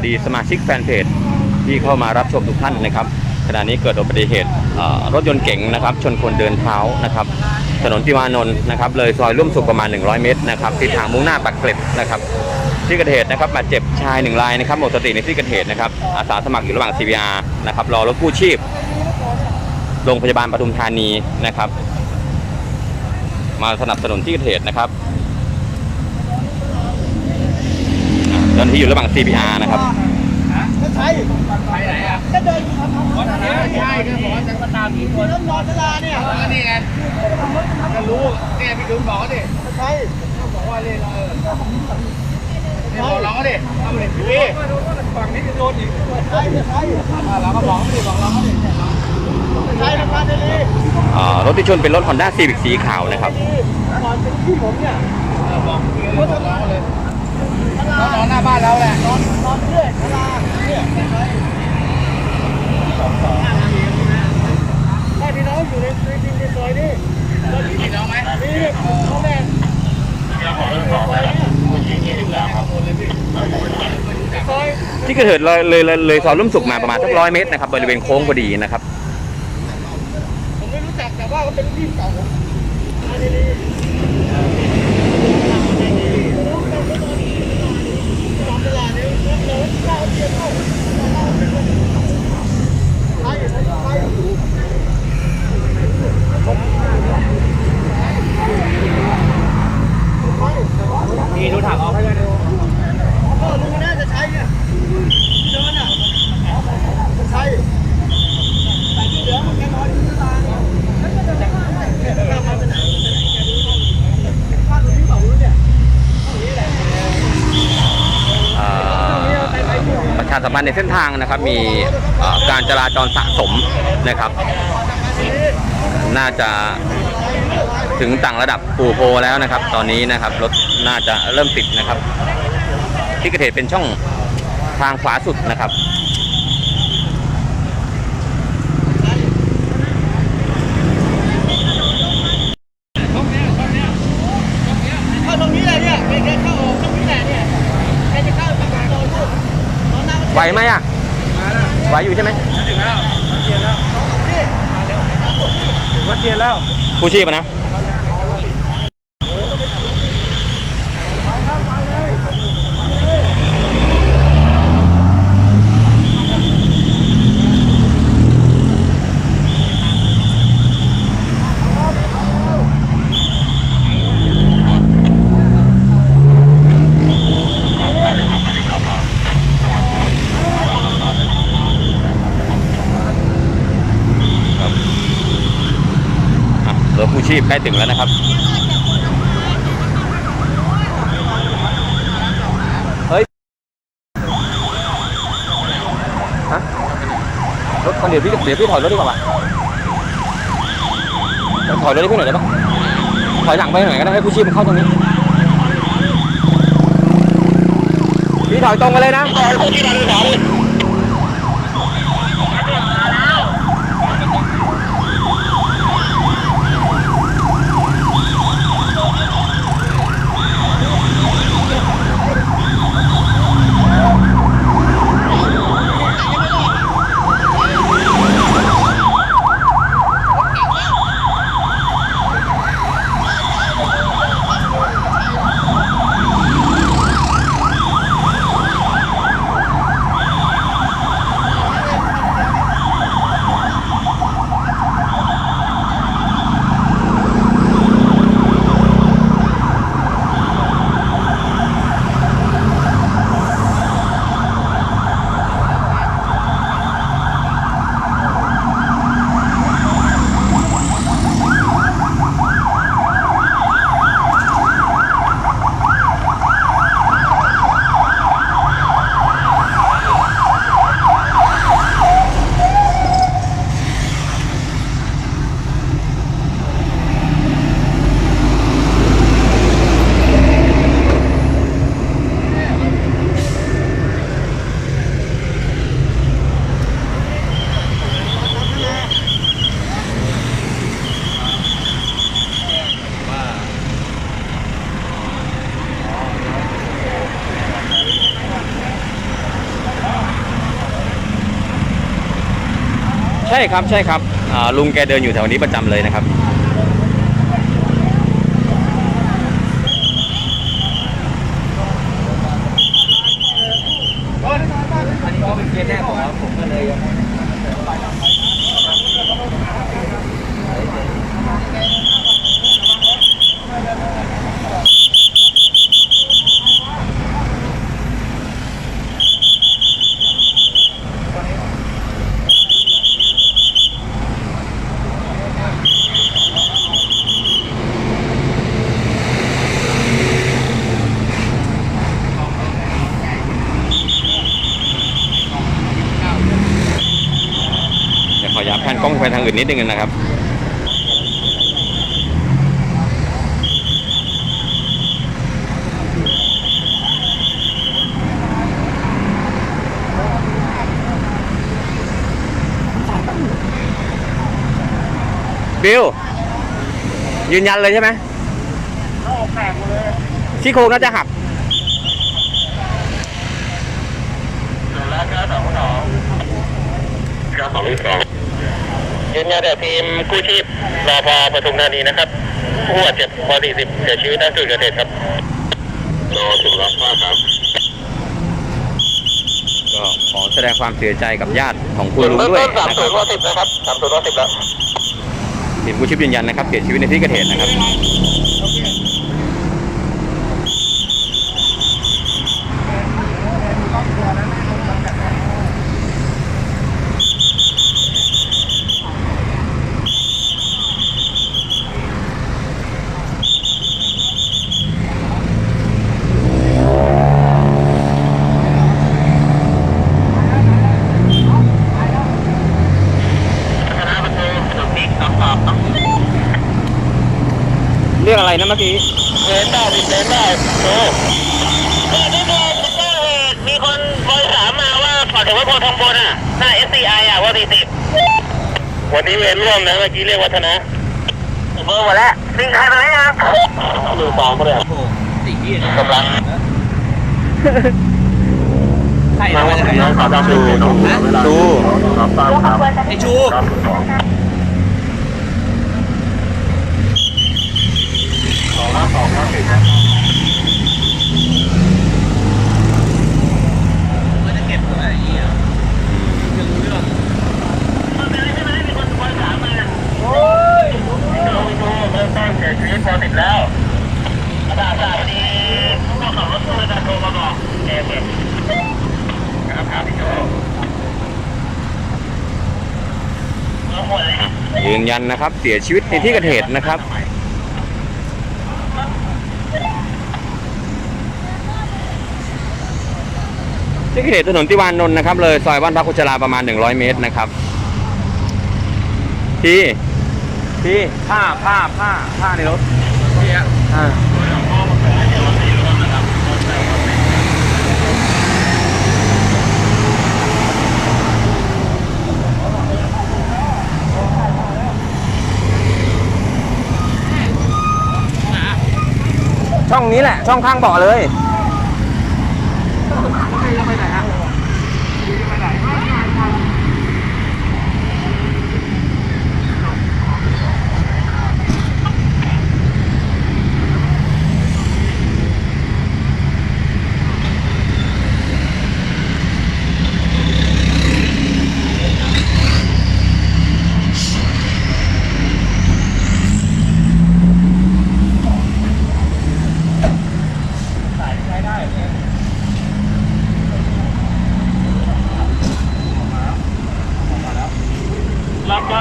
สวัสดีสมาชิกแฟนเพจที่เข้ามารับชมทุกท่านนะครับขณะนี้เกิดอุบัติเหตุรถยนต์เก๋งนะครับ ชนคนเดินเท้านะครับ ถนนติวานนท์นะครับเลยซอยร่วมสุขประมาณ 100 เมตรนะครับทิศทางมุ่งหน้าปากเกร็ดนะครับที่เกิดเหตุนะครับบาดเจ็บชายหนึ่งรายนะครับหมดสติในที่เกิดเหตุนะครับอาสาสมัครอยู่ระหว่าง CPR นะครับรอรถกู้ชีพโรงพยาบาลปทุมธานีนะครับ มาสนับสนุนที่เกิดเหตุนะครับ อะเจ้าหน้าที่อยู่ระหว่าง CPR นะครับก็ใช่ไปไหนอะก็เดินอยู่ทำวันนี้ใช่ก็บอกว่าจะมาตามผีคนรถนอนชลาเนี่ยนี่ไงก็รู้เนี่ยพี่คุณบอกดิใช่เขาบอกว่าเล่นเออเนี่ยบอกน้องเขาดิทำเลยพี่ฝั่งนี้จะโดนอีกใช่ใช่เราก็บอกเขาดิบอกเขาดิใช่ทำงานได้ดีอ่รถที่ชนเป็นรถ Honda Civic สีขาวนะครับก่อนเป็นที่ผมเนี่ยบอกพี่เลยบอกน้องเขาเลย น้องนอนหน้าบ้านเราแหละนอนนอนเรื่อยชลาเนี่ยใช่พี่น้องอยู่ในในในซอยนี่แล้วพี่น้องไหมนี่พ่อแม่ซอยที่เกิดเหตุเลยเลยเลยเลยซอยร่วมสุขมาประมาณสักร้อยเมตรนะครับบริเวณโค้งพอดีนะครับผมไม่รู้จักแต่ว่าก็เป็นที่เก่าผม มาดีๆ พี่ดูถังออกให้เลยดู พ่อลุงน่าจะใช้เนี่ยเดินอะจะใช้แต่ที่เหลือมันแค่นอนอยู่ที่บ้านแล้วก็เดินกลับมาไปไหนบ้านตรงนี้เปล่ารู้เนี่ยตรงนี้แหละ อ่า สัมพันธ์ในเส้นทางนะครับ มีการจราจรสะสมนะครับ น่าจะถึงต่างระดับปูโพแล้วนะครับ ตอนนี้นะครับรถน่าจะเริ่มติดนะครับ ที่เกิดเหตุเป็นช่องทางขวาสุดนะครับ เข้าตรงนี้แหละเนี่ยแกเข้าออกตรงนี้แหละเนี่ยแกจะเข้าตรงโซนนู่นตอนหน้ามัน ไหวไหมอะไหวอยู่ใช่ไหมถึงแล้วเทียนแล้วถึงวัดเทียนแล้วผู้ชีพอะนะ รถผู้ชีพใกล้ถึงแล้วนะครับเฮ้ยฮะรถคันเดียวพี่เดี๋ยวพี่ถอยรถดีกว่าป่ะถอยรถให้พี่หน่อยได้ปะถอยหลังไปหน่อยก็ได้ให้ผู้ชีพมันเข้าตรงนี้พี่ถอยตรงไปเลยนะเใช่ครับใช่ครับลุงแกเดินอยู่แถวนี้ประจำเลยนะครับอันนี้ก็เป็นเคสแรกของเราผมก็เลย เดี๋ยวขอย้ำแผนกล้ อื่นนิดนึงนะครับบิลยืนยันเลยใช่ไหมซี่โครงน่าจะหักแล้วก็สองสองครับสองสอง ยืนยันแต่ทีมกู้ชีพรอพอปทุมธานีนะครับ ผู้บาดเจ็บป .40 เสียชีวิตณจุดเกิดเหตุครับรอถึงรับมากครับ ก็ขอแสดงความเสียใจกับญาติของคุณลุงด้วยสามนะคศูรันบย์ร้อยสิบนะครับสามศูนย์ร้อยสิบแล้ว ทีมกู้ชีพยืนยันนะครับเสียชีวิตในที่เกิดเหตุนะครับคณะประตูสุนิกสองสอง เรื่องอะไรนะเมื่อกี้เลนได้ผิดเลนได้โอ้เกิดที่เกิดแจ้งเหตุมีคนโทรสามมาว่าขอถึงว่าโพทองบนอะ หน้า SCI อะว่าสี่สิบวันนี้เวรร่วมนะเมื่อกี้เรียกวัฒนะเบอร์หมดแล้วสิ่งใครมาไหมครับมือสองก็เลยสิ่งที่กำลังใครมาจากไหน ขอดำดูดูไอชูมันจะเก็บอะไรอย่างเงี้ยยังรู้เรื่องมันเป็นอะไรใช่ไหมมีคนคอยถามมาโอ้ยดูดูเริ่มต้นเสียชีวิตพอติดแล้วอาจารย์อาจารย์พอดีผู้ขับรถตู้จะโทรมาบอกเก็บเก็บครับครับพี่โจเอาหมดเลยยืนยันนะครับ เสียชีวิตในที่เกิดเหตุนะครับ ที่เกิดเหตุถนนติวานนนท์นะครับเลยซอยบ้านพักกุชลาประมาณ 100 เมตรนะครับพี่พี่ผ้าผ้าผ้าผ้าในรถอ่าช่องนี้แหละ ช่องข้างเบาะเลย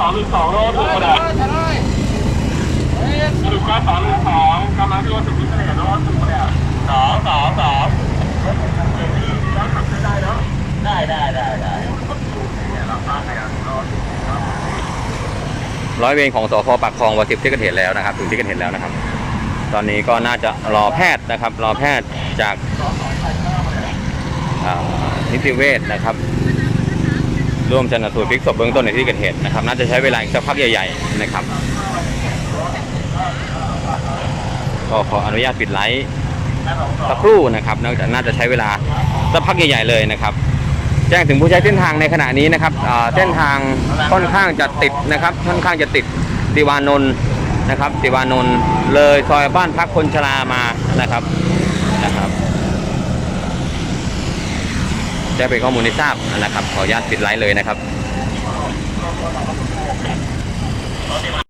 สองหนึ่งสองรถถูกกระดาษสรุปกาสองหนึ่งสองกำลังที่ว่าถึงที่เกิดเหตุรถถูกกระดาษสองสองสองรถขับได้เนาะได้ได้ได้ได้ร้อยเวรของสพปากคลองวาสิบที่เกิดเหตุแล้วนะครับถึงที่เกิดเหตุแล้วนะครับ ตอนนี้ก็น่าจะรอแพทย์นะครับ รอแพทย์จากนิติเวชนะครับ ร่วมชันสูตรพิกศพเบื้องต้นในที่เกิดเหตุนะครับ น่าจะใช้เวลาสักพักใหญ่ ๆ นะครับก็ขออนุญาตปิดไลท์สักครู่นะครับนอกจากน่าจะใช้เวลาสักพักใหญ่ๆเลยนะครับ แจ้งถึงผู้ใช้เส้นทางในขณะนี้นะครับเส้นทางค่อนข้างจะติดนะครับ ค่อนข้างจะติดติวานนท์นะครับติวานนท์เลยซอยบ้านพักคนชรามานะครับ จ้งเป็นข้อมูลให้ทราบนะครับ ขออนุญาตปิดไลฟ์เลยนะครับ